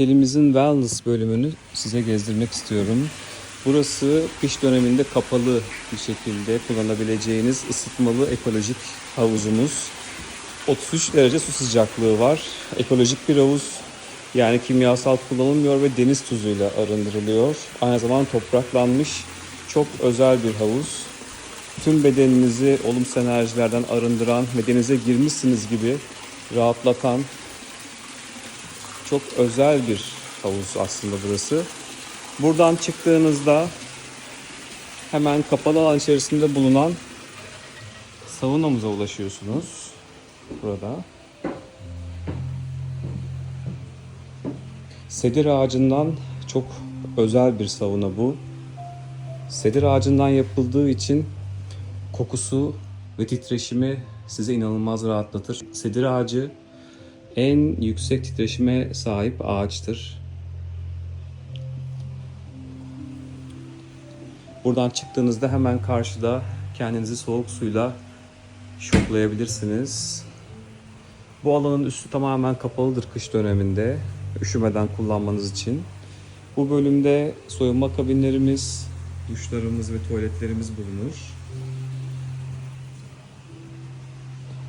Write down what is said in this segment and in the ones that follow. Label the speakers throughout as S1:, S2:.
S1: Otelimizin wellness bölümünü size gezdirmek istiyorum. Burası kış döneminde kapalı bir şekilde kullanabileceğiniz ısıtmalı ekolojik havuzumuz. 33 derece su sıcaklığı var. Ekolojik bir havuz. Yani kimyasal kullanılmıyor ve deniz tuzuyla arındırılıyor. Aynı zamanda topraklanmış çok özel bir havuz. Tüm bedeninizi olumsuz enerjilerden arındıran ve denize girmişsiniz gibi rahatlatan çok özel bir havuz aslında burası. Buradan çıktığınızda hemen kapalı alan içerisinde bulunan saunamıza ulaşıyorsunuz. Burada. Sedir ağacından çok özel bir sauna bu. Sedir ağacından yapıldığı için kokusu ve titreşimi size inanılmaz rahatlatır. Sedir ağacı en yüksek titreşime sahip ağaçtır. Buradan çıktığınızda hemen karşıda kendinizi soğuk suyla şoklayabilirsiniz. Bu alanın üstü tamamen kapalıdır kış döneminde üşümeden kullanmanız için. Bu bölümde soyunma kabinlerimiz, duşlarımız ve tuvaletlerimiz bulunur.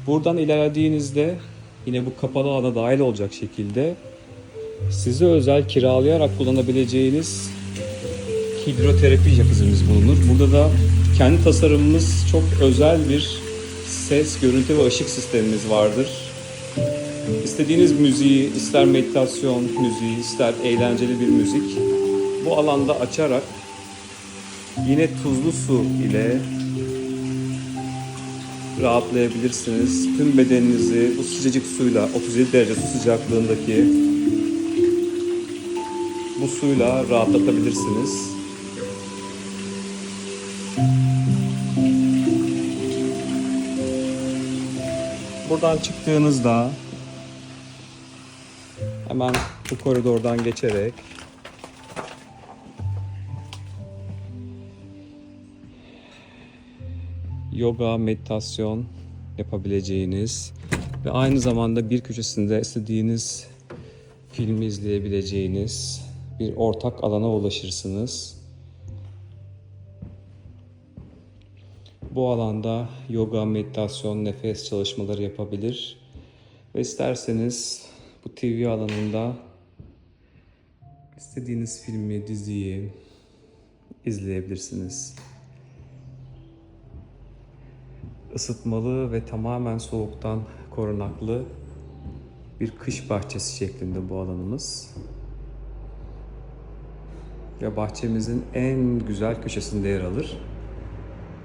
S1: Buradan ilerlediğinizde yine bu kapalı alana dahil olacak şekilde size özel kiralayarak kullanabileceğiniz hidroterapi jacuzzi'miz bulunur. Burada da kendi tasarımımız çok özel bir ses, görüntü ve ışık sistemimiz vardır. İstediğiniz müziği, ister meditasyon müziği, ister eğlenceli bir müzik bu alanda açarak yine tuzlu su ile rahatlayabilirsiniz. Tüm bedeninizi bu sıcacık suyla 37 derece su sıcaklığındaki bu suyla rahatlatabilirsiniz. Buradan çıktığınızda hemen bu koridordan geçerek yoga, meditasyon yapabileceğiniz ve aynı zamanda bir köşesinde istediğiniz filmi izleyebileceğiniz bir ortak alana ulaşırsınız. Bu alanda yoga, meditasyon, nefes çalışmaları yapabilir ve isterseniz bu TV alanında istediğiniz filmi, diziyi izleyebilirsiniz. Isıtmalı ve tamamen soğuktan korunaklı bir kış bahçesi şeklinde bu alanımız. Ve bahçemizin en güzel köşesinde yer alır.